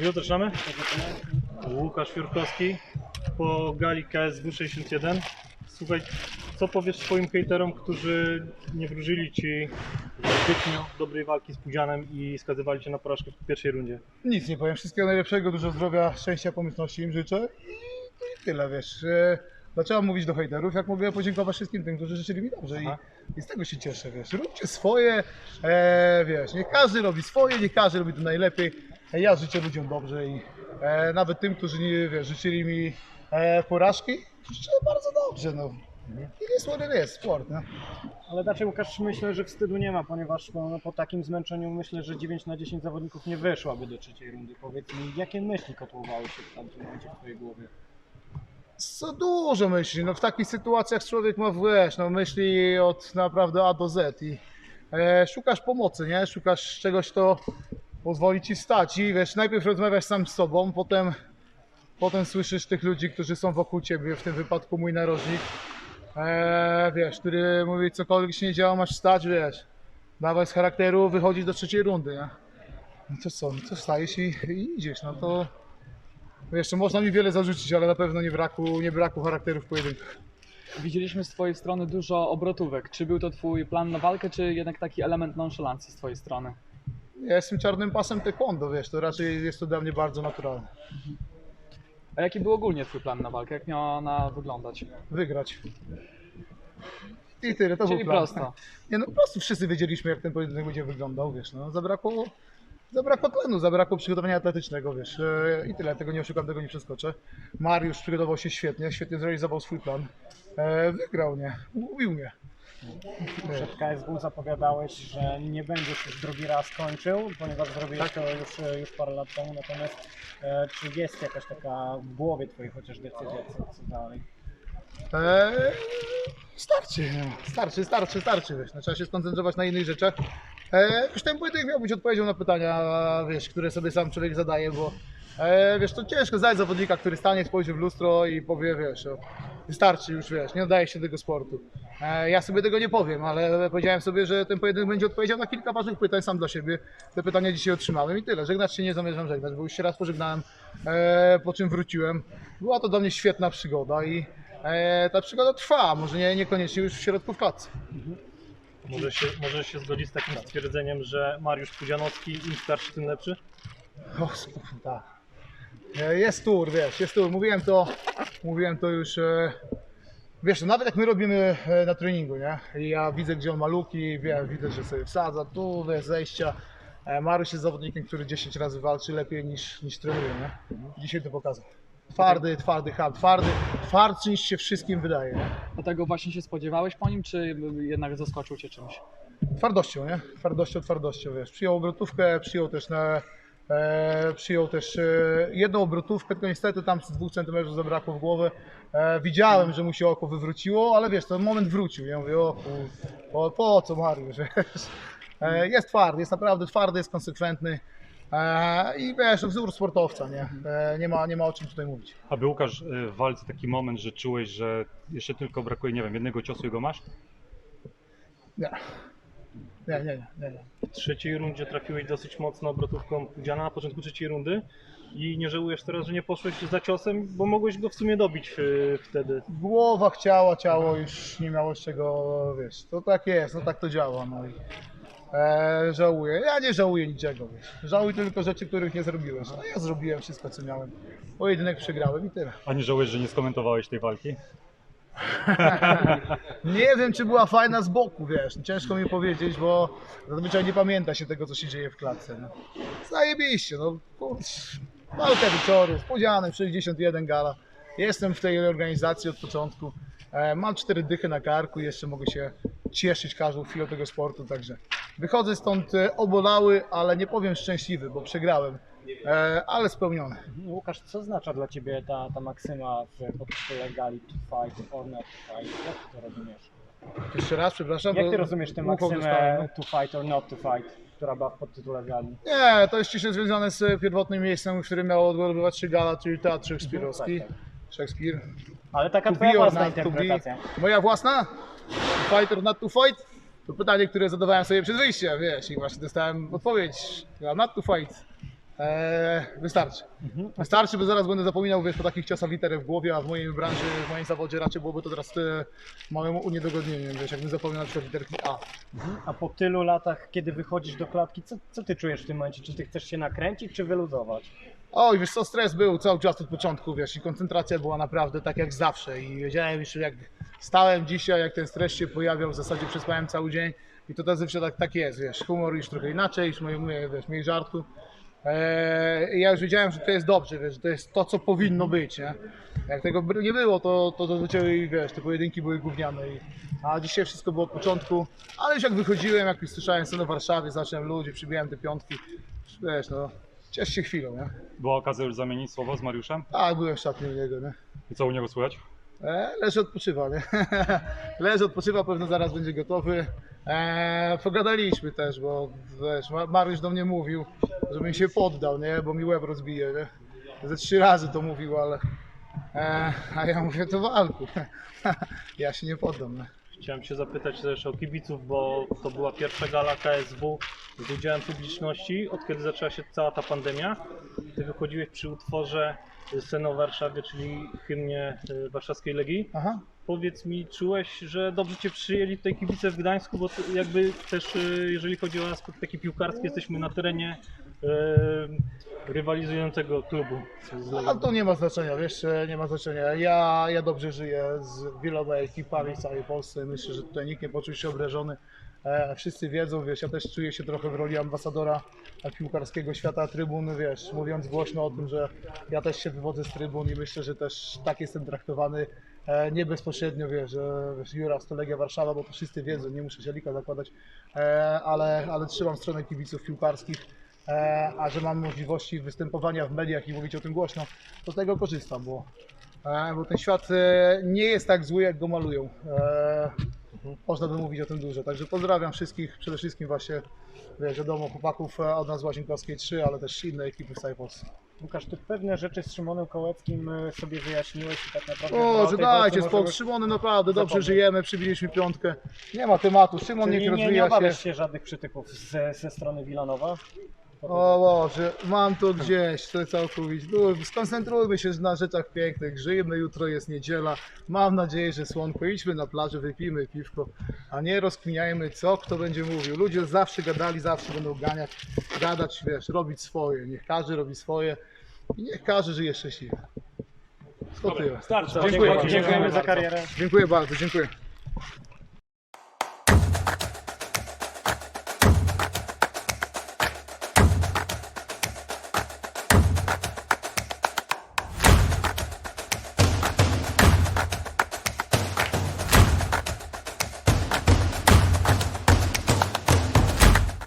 Już zaczynamy? Łukasz Fiórkowski po gali KSW 61. Słuchaj, co powiesz swoim hejterom, którzy nie wróżyli Ci zbytnio dobrej walki z Pudzianem i skazywali Cię na porażkę w pierwszej rundzie? Nic nie powiem. Wszystkiego najlepszego, dużo zdrowia, szczęścia, pomyślności im życzę. I tyle, wiesz. Zaczęłam mówić do hejterów, jak mogę podziękować wszystkim tym, którzy życzyli mi dobrze. Aha. I z tego się cieszę, wiesz. Róbcie swoje, e, wiesz. Niech każdy robi swoje, niech każdy robi to najlepiej. E, Ja życzę ludziom dobrze i e, nawet tym, którzy nie, wiesz, życzyli mi e, porażki, życzę bardzo dobrze, no. I jest what it is, sport, no. Ale raczej Łukasz myślę, że wstydu nie ma, ponieważ po, no, po takim zmęczeniu myślę, że 9 na 10 zawodników nie wyszłaby do trzeciej rundy. Powiedz mi, jakie myśli kotłowały się w tamtym momencie w Twojej głowie? Co dużo myśli. No w takich sytuacjach człowiek ma wiesz, no myśli od naprawdę A do Z i e, szukasz pomocy, nie? Szukasz czegoś, co pozwoli ci wstać i wiesz, najpierw rozmawiasz sam z sobą, potem, potem słyszysz tych ludzi, którzy są wokół ciebie, w tym wypadku mój narożnik, e, wiesz, który mówi cokolwiek się nie działo, masz wstać, wiesz, dawaj z charakteru, wychodzić do trzeciej rundy, nie? No to co, no to wstajesz i, i idziesz, no to Wiesz, to można mi wiele zarzucić, ale na pewno nie braku, nie braku charakteru w pojedynkach. Widzieliśmy z Twojej strony dużo obrotówek. Czy był to Twój plan na walkę, czy jednak taki element nonszalancji z Twojej strony? Ja jestem czarnym pasem taekwondo, wiesz, to raczej jest to dla mnie bardzo naturalne. A jaki był ogólnie Twój plan na walkę? Jak miała ona wyglądać? Wygrać. I tyle, to Czyli był plan. prosto. Nie no, po prostu wszyscy wiedzieliśmy, jak ten pojedynek będzie wyglądał, wiesz, no, zabrakło, zabrakło tlenu, zabrakło przygotowania atletycznego, wiesz, e, i tyle, tego nie oszukam, tego nie przeskoczę. Mariusz przygotował się świetnie, świetnie zrealizował swój plan, e, wygrał, nie, ubił mnie. Przed KSW zapowiadałeś, że nie będziesz już drugi raz kończył, ponieważ zrobiłeś to już, już parę lat temu, natomiast e, czy jest jakaś taka w głowie Twojej chociaż decyzja, co, co dalej? Eee, starczy, starczy, starczy, starczy, wiesz, no, trzeba się skoncentrować na innych rzeczach. Eee, już ten pojedynek miał być odpowiedzią na pytania, wiesz, które sobie sam człowiek zadaje, bo eee, wiesz, to ciężko znaleźć zawodnika, który stanie, spojrzy w lustro i powie, wiesz, o, wystarczy już, wiesz, nie nadaje się do tego sportu. Eee, ja sobie tego nie powiem, ale powiedziałem sobie, że ten pojedynek będzie odpowiedział na kilka ważnych pytań sam dla siebie. Te pytania dzisiaj otrzymałem i tyle. Żegnać się nie zamierzam żegnać, bo już się raz pożegnałem, eee, po czym wróciłem. Była to dla mnie świetna przygoda i e, ta przygoda trwa, może nie, niekoniecznie już w środku w klatce. Może się, może się zgodzić z takim stwierdzeniem, że Mariusz Pudzianowski im starszy, tym lepszy? O, tak. E, Jest tur, wiesz, jest tur. Mówiłem to, mówiłem to już. Wiesz, nawet jak my robimy e, na treningu, nie? I ja widzę, gdzie on ma luki, wiem, widzę, że sobie wsadza, tu, wiesz, zejścia. E, Mariusz jest zawodnikiem, który 10 razy walczy lepiej niż, niż trenuje, nie? Dzisiaj to pokazał. Twardy, twardy ham, twardy, twardszy niż się wszystkim wydaje. Nie? Dlatego właśnie się spodziewałeś po nim, czy jednak zaskoczył Cię czymś? Twardością, nie? Twardością, twardością, wiesz. Przyjął obrotówkę, przyjął też na, e, przyjął też e, jedną obrotówkę, tylko niestety tam z dwóch centymetrów zabrakło w głowę. E, widziałem, że mu się oko wywróciło, ale wiesz, ten moment wrócił. Ja mówię, o, po, po co Mariusz. E, jest twardy, jest naprawdę twardy, jest konsekwentny. E, I wiesz, wzór sportowca, nie? E, nie, ma, nie ma o czym tutaj mówić. A był Łukasz y, w walce taki moment, że czułeś, że jeszcze tylko brakuje, nie wiem, jednego ciosu i go masz? Nie. Nie, nie, nie, nie. W trzeciej rundzie trafiłeś dosyć mocno obrotówką Pudziana na początku trzeciej rundy i nie żałujesz teraz, że nie poszłeś za ciosem, bo mogłeś go w sumie dobić y, wtedy. Głowa chciała, ciało już nie miało z czego, wiesz, to tak jest, no tak to działa, no i e, żałuję. Ja nie żałuję niczego, wiesz. Żałuję tylko rzeczy, których nie zrobiłeś. No ja zrobiłem wszystko, co miałem. Pojedynek przegrałem i tyle. A nie żałujesz, że nie skomentowałeś tej walki? Nie wiem, czy była fajna z boku, wiesz, ciężko mi powiedzieć, bo zazwyczaj nie pamięta się tego, co się dzieje w klatce, no. Zajebiście, no. Walka wieczoru, z podzianem 61 gala. Jestem w tej organizacji od początku. E, Mam cztery dychy na karku jeszcze mogę się cieszyć każdą chwilą tego sportu, także wychodzę stąd e, obolały, ale nie powiem szczęśliwy, bo przegrałem, ale spełniony. Łukasz, co oznacza dla Ciebie ta, ta maksyma w pod tytule gali to fight or not to fight? Jak Ty to rozumiesz? Jeszcze raz, przepraszam. Jak ty rozumiesz tę maksymę to fight or not to fight, która była w podtytule gali? Nie, to jest ściśle związane z pierwotnym miejscem, w którym miało odbywać się gala, czyli Teatr Szekspirowski. tak, Szekspir. Ale taka To twoja własna interpretacja. Moja własna? Fight or not to fight? To pytanie, które zadawałem sobie przed wyjściem, wiesz, i właśnie dostałem odpowiedź. Not to fight. Eee, wystarczy. Wystarczy, bo zaraz będę zapominał, wiesz, po takich ciosach litery w głowie, a w mojej branży, w moim zawodzie raczej byłoby to teraz e, małym uniedogodnieniem, wiesz, jakbym zapomniał na przykład literki A. A po tylu latach, kiedy wychodzisz do klatki, co, co ty czujesz w tym momencie? Czy ty chcesz się nakręcić, czy wyluzować? Oj, wiesz co, stres był cały czas od początku, wiesz, i koncentracja była naprawdę tak jak zawsze i wiedziałem już jak stałem dzisiaj, jak ten stres się pojawiał, w zasadzie przespałem cały dzień i to też zawsze tak, tak jest, wiesz, humor już trochę inaczej, już moje, wiesz, mniej żartu. Eee, ja już wiedziałem, że to jest dobrze, wiesz, że to jest to, co powinno być, nie? Jak tego nie było, to, to zazwyczaj, wiesz, te pojedynki były gówniane, i, a dzisiaj wszystko było od początku, ale już jak wychodziłem, jak już słyszałem scenę w Warszawie, zacząłem ludzi, przybijałem te piątki, wiesz, no, ciesz się chwilą, nie? Była okazja już zamienić słowo z Mariuszem? Tak, byłem w szatni u niego, nie? I co u niego słychać? E, leży odpoczywa, nie? leży odpoczywa, pewno zaraz będzie gotowy. E, pogadaliśmy też, bo wiesz, Ma- Mariusz do mnie mówił, żebym się poddał, nie? Bo mi łeb rozbije, nie? Ze trzy razy to mówił, ale... E, a ja mówię, to walku. ja się nie poddam, nie? Chciałem się zapytać też o kibiców, bo to była pierwsza gala KSW z udziałem publiczności, od kiedy zaczęła się cała ta pandemia. Ty wychodziłeś przy utworze Scena w Warszawie, czyli hymnie y, warszawskiej Legii. Aha. Powiedz mi, czułeś, że dobrze Cię przyjęli tutaj kibice w Gdańsku, bo jakby też y, jeżeli chodzi o aspekt taki piłkarski, jesteśmy na terenie rywalizującego klubu z Legią. Ale to nie ma znaczenia, wiesz, e, nie ma znaczenia. Ja, ja dobrze żyję z wieloma ekipami w całej Polsce. Myślę, że tutaj nikt nie poczuł się obrażony. E, wszyscy wiedzą, wiesz, ja też czuję się trochę w roli ambasadora piłkarskiego świata trybun, wiesz, mówiąc głośno o tym, że ja też się wywodzę z trybun i myślę, że też tak jestem traktowany. E, nie bezpośrednio, wiesz, że wiesz, Juras to Legia Warszawa, bo to wszyscy wiedzą, nie muszę się lika zakładać, ale, ale trzymam stronę kibiców piłkarskich. E, a że mam możliwości występowania w mediach i mówić o tym głośno, to z tego korzystam, bo, e, bo ten świat e, nie jest tak zły, jak go malują. Można by mówić o tym dużo. Także pozdrawiam wszystkich, przede wszystkim właśnie, wiadomo, chłopaków od nas z Łazienkowskiej 3, ale też inne ekipy w całej Polsce. Łukasz, ty pewne rzeczy z Szymonem Kołeckim sobie wyjaśniłeś i tak naprawdę... O, że tej dajcie spokój, możemy- Szymony, naprawdę dobrze żyjemy, przybiliśmy piątkę. Nie ma tematu, Szymon Czyli niech nie, nie rozwija się. obawiasz się żadnych przytyków ze, ze strony Wilanowa? O Boże, mam to gdzieś, to całkowicie. No, skoncentrujmy się na rzeczach pięknych, żyjmy, jutro jest niedziela. Mam nadzieję, że słonko, idźmy na plażę, wypijmy piwko, a nie rozkminiajmy, co kto będzie mówił. Ludzie zawsze gadali, zawsze będą ganiać, gadać, wiesz, robić swoje. Niech każdy robi swoje i niech każdy żyje szczęśliwie. To tyle. Starczy. Dziękuję Dziękujemy, bardzo. dziękujemy za karierę. Dziękuję bardzo, dziękuję.